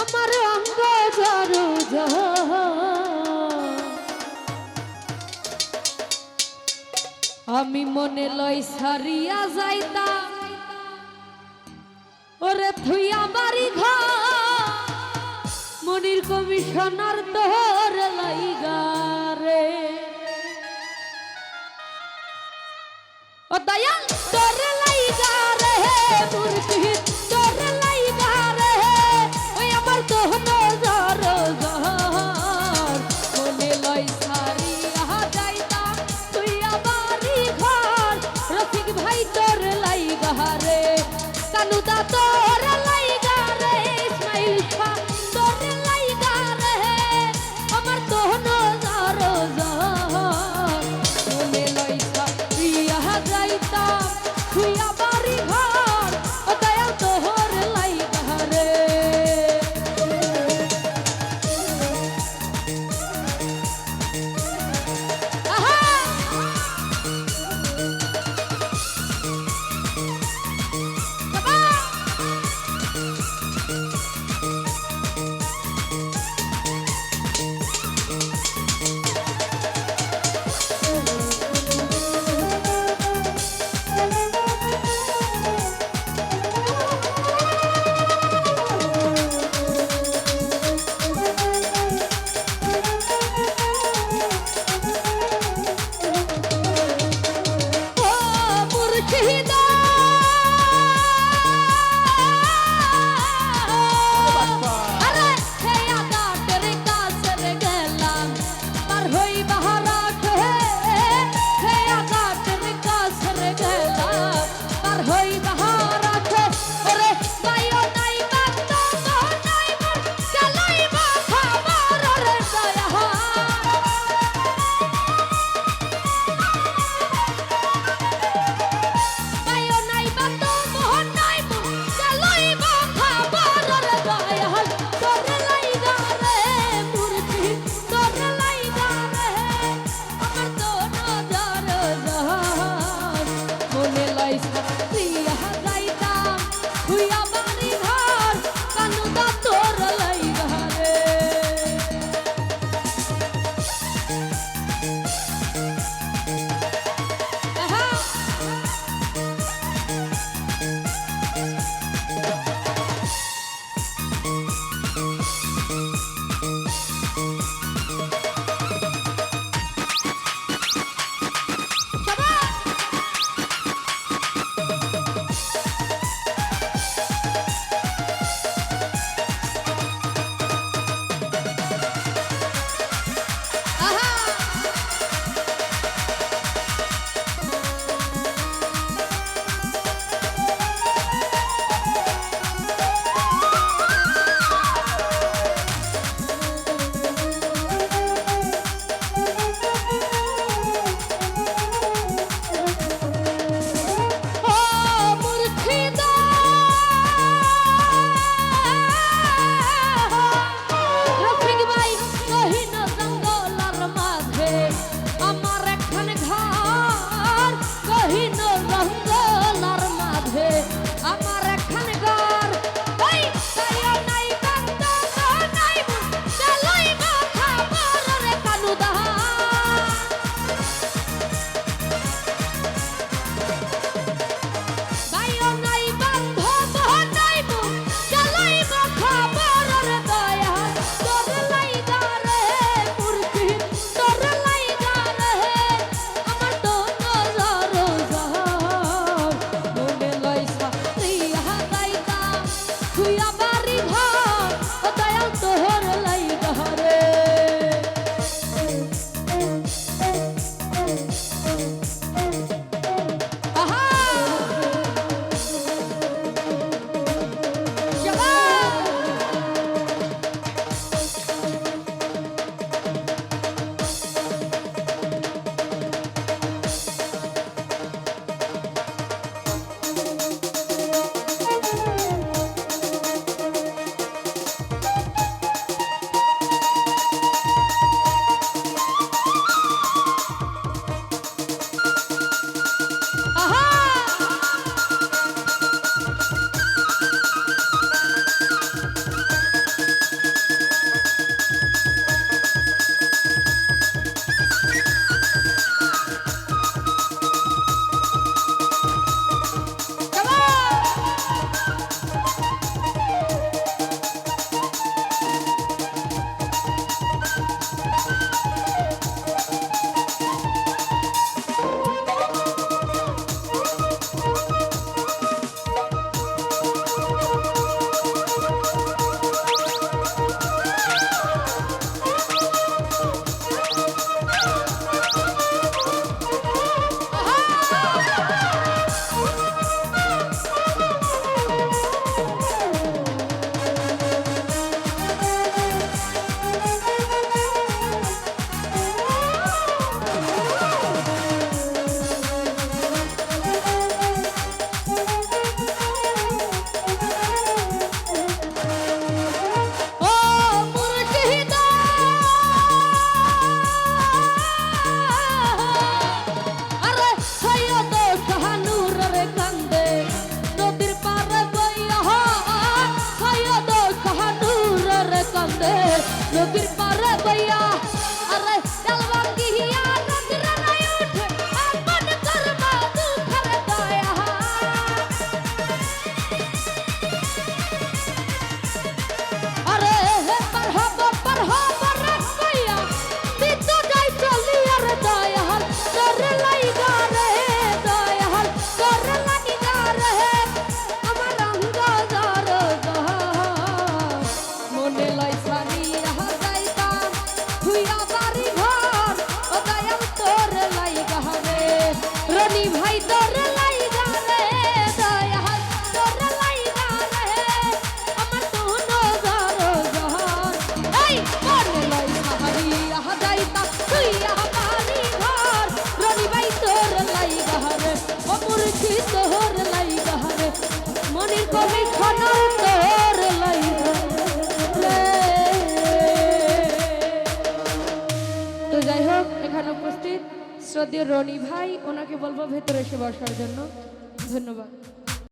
আমার অঙ্গ জরু আমি মনে লই সারিয়া যাইতা। ওরে থুইয়া বাড়ি ঘর। মনির কমিশনার তোর লাইগা ও দয়াল নদীর পাড়া বইয়া যাই হোক এখানে উপস্থিত শ্রদ্ধেয় রনি ভাই ওনাকে বলব ভেতরে এসে বসার জন্য। ধন্যবাদ।